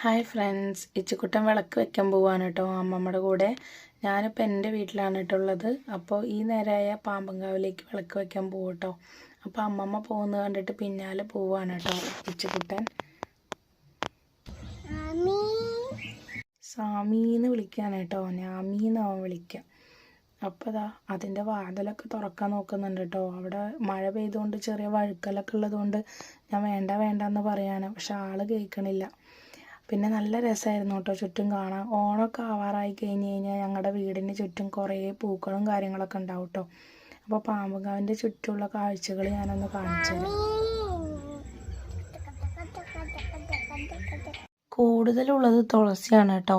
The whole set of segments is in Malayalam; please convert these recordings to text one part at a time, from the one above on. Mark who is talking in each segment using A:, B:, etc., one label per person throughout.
A: Hi friends. ഇച്ചിക്കുട്ടൻ വിളക്ക് വെക്കാൻ പോവാണ് കേട്ടോ അമ്മമ്മയുടെ കൂടെ. ഞാനിപ്പോൾ എന്റെ വീട്ടിലാണ് കേട്ടോ ഉള്ളത്. അപ്പോൾ ഈ നേരമായ പാമ്പങ്കാവിലേക്ക് വിളക്ക് വെക്കാൻ പോകും കേട്ടോ. അപ്പോൾ അമ്മമ്മ പോകുന്നത് കണ്ടിട്ട് പിന്നാലെ പോവാണ് കേട്ടോ ഇച്ചിക്കുട്ടൻ. സ്വാമീന്ന് വിളിക്കുകയാണ് കേട്ടോ. ഞാമീന്ന് അവൻ വിളിക്കുക അപ്പോൾ അതാ അതിന്റെ വാതിലൊക്കെ തുറക്കാൻ നോക്കുന്നുണ്ട് കേട്ടോ. അവിടെ മഴ പെയ്തുകൊണ്ട് ചെറിയ വഴുക്കലൊക്കെ ഉള്ളതുകൊണ്ട് ഞാൻ വേണ്ട വേണ്ട എന്ന് പറയാണ്. പക്ഷെ ആൾ കേൾക്കണില്ല. പിന്നെ നല്ല രസമായിരുന്നു കേട്ടോ ചുറ്റും കാണാൻ. ഓണമൊക്കെ ആവാറായി കഴിഞ്ഞ് കഴിഞ്ഞാൽ ഞങ്ങളുടെ വീടിന് ചുറ്റും കുറേ പൂക്കളും കാര്യങ്ങളൊക്കെ ഉണ്ടാവും കേട്ടോ അപ്പോൾ പാമ്പുകാവിന്റെ ചുറ്റുമുള്ള കാഴ്ചകൾ ഞാനൊന്ന് കാണിച്ചു തരാം. കൂടുതലുള്ളത് തുളസിയാണ് കേട്ടോ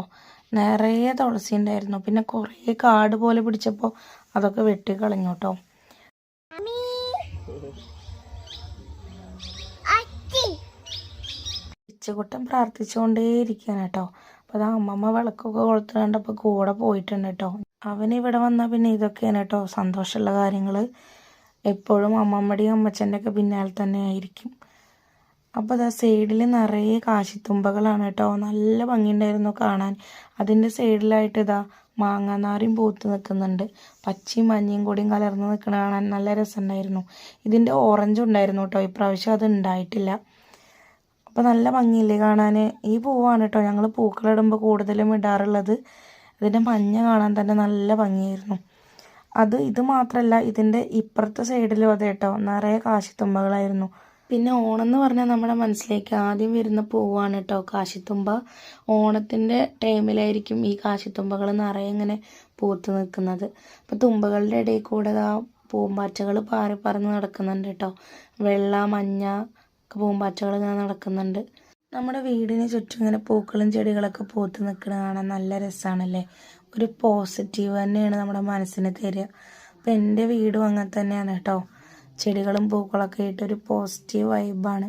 A: നിറയെ തുളസി ഉണ്ടായിരുന്നു. പിന്നെ കുറേ കാട് പോലെ പിടിച്ചപ്പോൾ അതൊക്കെ വെട്ടിക്കളഞ്ഞു കേട്ടോ ഇച്ചക്കുട്ടൻ പ്രാർത്ഥിച്ചുകൊണ്ടേ ഇരിക്കുകയാണ് കേട്ടോ. അപ്പോൾ അത് അമ്മമ്മ വിളക്കൊക്കെ കൊളുത്ത് കണ്ടപ്പോൾ കൂടെ പോയിട്ടുണ്ട് കേട്ടോ. അവൻ ഇവിടെ വന്നാൽ പിന്നെ ഇതൊക്കെയാണ് കേട്ടോ സന്തോഷമുള്ള കാര്യങ്ങൾ എപ്പോഴും അമ്മമ്മയുടെയും അമ്മച്ചന്റെ ഒക്കെ പിന്നാലെ തന്നെ ആയിരിക്കും. അപ്പോൾ അതാ സൈഡിൽ നിറയെ കാശിത്തുമ്പകളാണ് കേട്ടോ. നല്ല ഭംഗിയുണ്ടായിരുന്നു കാണാൻ. അതിന്റെ സൈഡിലായിട്ട് ഇതാ മാങ്ങാനാറിയും പൂത്ത് നിൽക്കുന്നുണ്ട്. പച്ചയും മഞ്ഞയും കൂടിയും കലർന്ന് നിൽക്കണ കാണാൻ നല്ല രസമുണ്ടായിരുന്നു. ഇതിന്റെ ഓറഞ്ച് ഉണ്ടായിരുന്നു കേട്ടോ. ഇപ്രാവശ്യം അത് ഉണ്ടായിട്ടില്ല. അപ്പോൾ നല്ല ഭംഗിയില്ലേ കാണാൻ ഈ പൂവാണ് കേട്ടോ ഞങ്ങൾ പൂക്കളിടുമ്പോൾ കൂടുതലും ഇടാറുള്ളത്. ഇതിന്റെ മഞ്ഞ കാണാൻ തന്നെ നല്ല ഭംഗിയായിരുന്നു. അത് ഇത് മാത്രമല്ല ഇതിന്റെ ഇപ്പുറത്തെ സൈഡിലും അതെ കേട്ടോ നിറയെ കാശിത്തുമ്പകളായിരുന്നു. പിന്നെ ഓണം എന്ന് പറഞ്ഞാൽ നമ്മുടെ മനസ്സിലേക്ക് ആദ്യം വരുന്ന പൂവാണ് കേട്ടോ കാശിത്തുമ്പ. ഓണത്തിന്റെ ടൈമിലായിരിക്കും ഈ കാശിത്തുമ്പകൾ നിറയെ ഇങ്ങനെ പൂത്ത് നിൽക്കുന്നത്. അപ്പോൾ തുമ്പകളുടെ ഇടയിൽ കൂടെ ആ പൂമ്പാറ്റകൾ പാറി പറന്ന് നടക്കുന്നുണ്ട് കേട്ടോ വെള്ള മഞ്ഞ പൂമ്പാറ്റകൾ ഇങ്ങനെ നടക്കുന്നുണ്ട്. നമ്മുടെ വീടിന് ചുറ്റും ഇങ്ങനെ പൂക്കളും ചെടികളൊക്കെ പൂത്ത് നിൽക്കുന്നത് കാണാൻ നല്ല രസമാണല്ലേ ഒരു പോസിറ്റീവ് തന്നെയാണ് നമ്മുടെ മനസ്സിന് തരിക. അപ്പം എന്റെ വീടും അങ്ങനെ തന്നെയാണ് കേട്ടോ. ചെടികളും പൂക്കളൊക്കെ ആയിട്ട് ഒരു പോസിറ്റീവ് വൈബാണ്